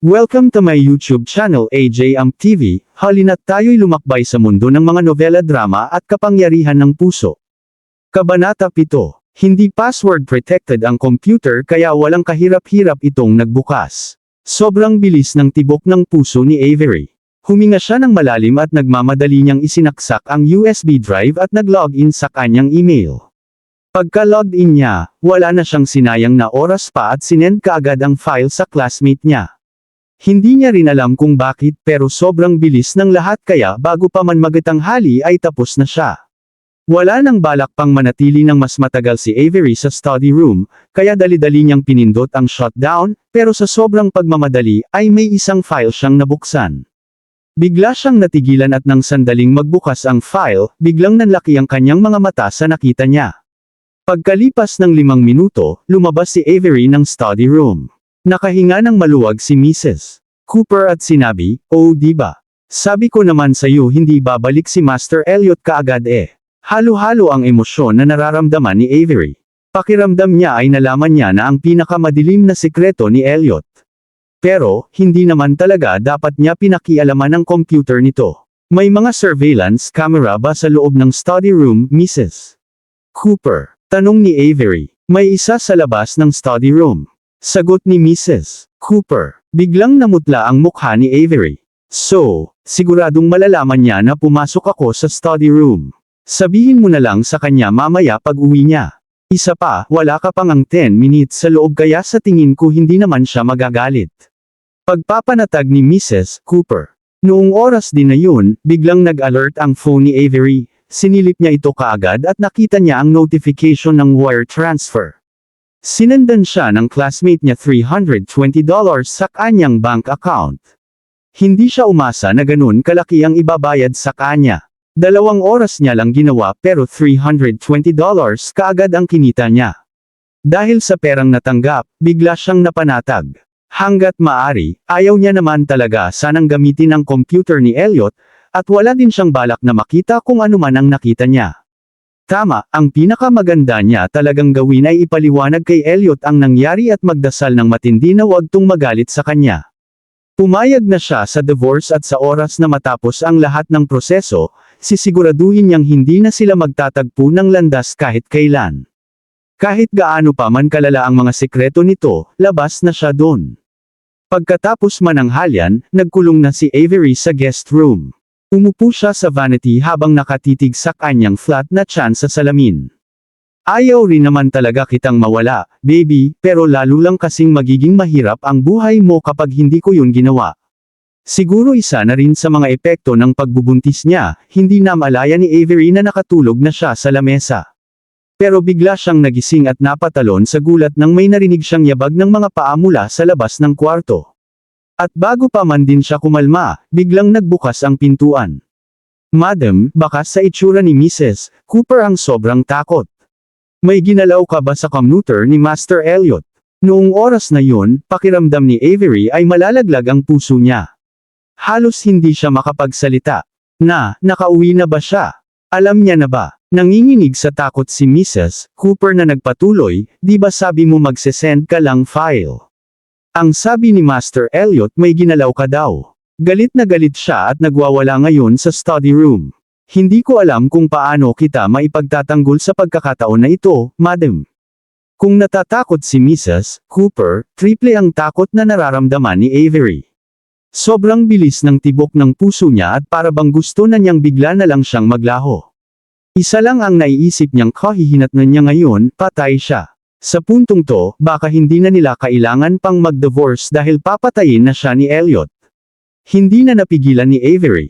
Welcome to my YouTube channel AJ Amp TV, halina't tayo'y lumakbay sa mundo ng mga novela drama at kapangyarihan ng puso. Kabanata 7. Hindi password protected ang computer kaya walang kahirap-hirap itong nagbukas. Sobrang bilis ng tibok ng puso ni Avery. Huminga siya ng malalim at nagmamadali niyang isinaksak ang USB drive at nag-login sa kanyang email. Pagka-logged in niya, wala na siyang sinayang na oras pa at sinend kaagad ang file sa classmate niya. Hindi niya rin alam kung bakit pero sobrang bilis ng lahat kaya bago pa man magatanghali ay tapos na siya. Wala nang balak pang manatili ng mas matagal si Avery sa study room, kaya dali-dali niyang pinindot ang shutdown, pero sa sobrang pagmamadali ay may isang file siyang nabuksan. Bigla siyang natigilan at nang sandaling magbukas ang file, biglang nanlaki ang kanyang mga mata sa nakita niya. Pagkalipas ng limang minuto, lumabas si Avery ng study room. Nakahinga ng maluwag si Mrs. Cooper at sinabi, Oh diba? Sabi ko naman sa'yo hindi babalik si Master Elliot kaagad eh. Halo-halo ang emosyon na nararamdaman ni Avery. Pakiramdam niya ay nalaman niya na ang pinakamadilim na sekreto ni Elliot. Pero, hindi naman talaga dapat niya pinakialaman ang computer nito. May mga surveillance camera ba sa loob ng study room, Mrs. Cooper? Tanong ni Avery. May isa sa labas ng study room. Sagot ni Mrs. Cooper. Biglang namutla ang mukha ni Avery. So, siguradong malalaman niya na pumasok ako sa study room. Sabihin mo na lang sa kanya mamaya pag uwi niya. Isa pa, wala ka pang ang 10 minutes sa loob kaya sa tingin ko hindi naman siya magagalit. Pagpapanatag ni Mrs. Cooper. Noong oras din na yun, biglang nag-alert ang phone ni Avery. Sinilip niya ito kaagad at nakita niya ang notification ng wire transfer. Sinendan siya ng classmate niya $320 sa kanyang bank account. Hindi siya umasa na ganun kalaki ang ibabayad sa kanya. Dalawang oras niya lang ginawa pero $320 kaagad ang kinita niya. Dahil sa perang natanggap, bigla siyang napanatag. Hanggat maari, ayaw niya naman talaga sanang gamitin ang computer ni Elliot, at wala din siyang balak na makita kung ano man ang nakita niya. Tama, ang pinakamaganda niya talagang gawin ay ipaliwanag kay Elliot ang nangyari at magdasal ng matindi na wag tung magalit sa kanya. Pumayag na siya sa divorce at sa oras na matapos ang lahat ng proseso, sisiguraduhin niyang hindi na sila magtatagpo ng landas kahit kailan. Kahit gaano pa man kalala ang mga sekreto nito, labas na siya doon. Pagkatapos mananghalyan, nagkulong na si Avery sa guest room. Umupo siya sa vanity habang nakatitig sa kanyang flat na tiyan sa salamin. Ayaw rin naman talaga kitang mawala, baby, pero lalo lang kasing magiging mahirap ang buhay mo kapag hindi ko yun ginawa. Siguro isa na rin sa mga epekto ng pagbubuntis niya, hindi na malaya ni Avery na nakatulog na siya sa lamesa. Pero bigla siyang nagising at napatalon sa gulat nang may narinig siyang yabag ng mga paa mula sa labas ng kwarto. At bago pa man din siya kumalma, biglang nagbukas ang pintuan. Madam, baka sa itsura ni Mrs. Cooper ang sobrang takot. May ginalaw ka ba sa commuter ni Master Elliot? Noong oras na yun, pakiramdam ni Avery ay malalaglag ang puso niya. Halos hindi siya makapagsalita. Na, nakauwi na ba siya? Alam niya na ba? Nanginginig sa takot si Mrs. Cooper na nagpatuloy, di ba sabi mo magsesend ka lang file? Ang sabi ni Master Elliot may ginalaw ka daw. Galit na galit siya at nagwawala ngayon sa study room. Hindi ko alam kung paano kita maipagtatanggol sa pagkakataon na ito, madam. Kung natatakot si Mrs. Cooper, triple ang takot na nararamdaman ni Avery. Sobrang bilis ng tibok ng puso niya at para bang gusto na niyang bigla na lang siyang maglaho. Isa lang ang naiisip niyang kahihinatnan niya ngayon, patay siya. Sa puntong to, baka hindi na nila kailangan pang mag-divorce dahil papatayin na siya ni Elliot. Hindi na napigilan ni Avery.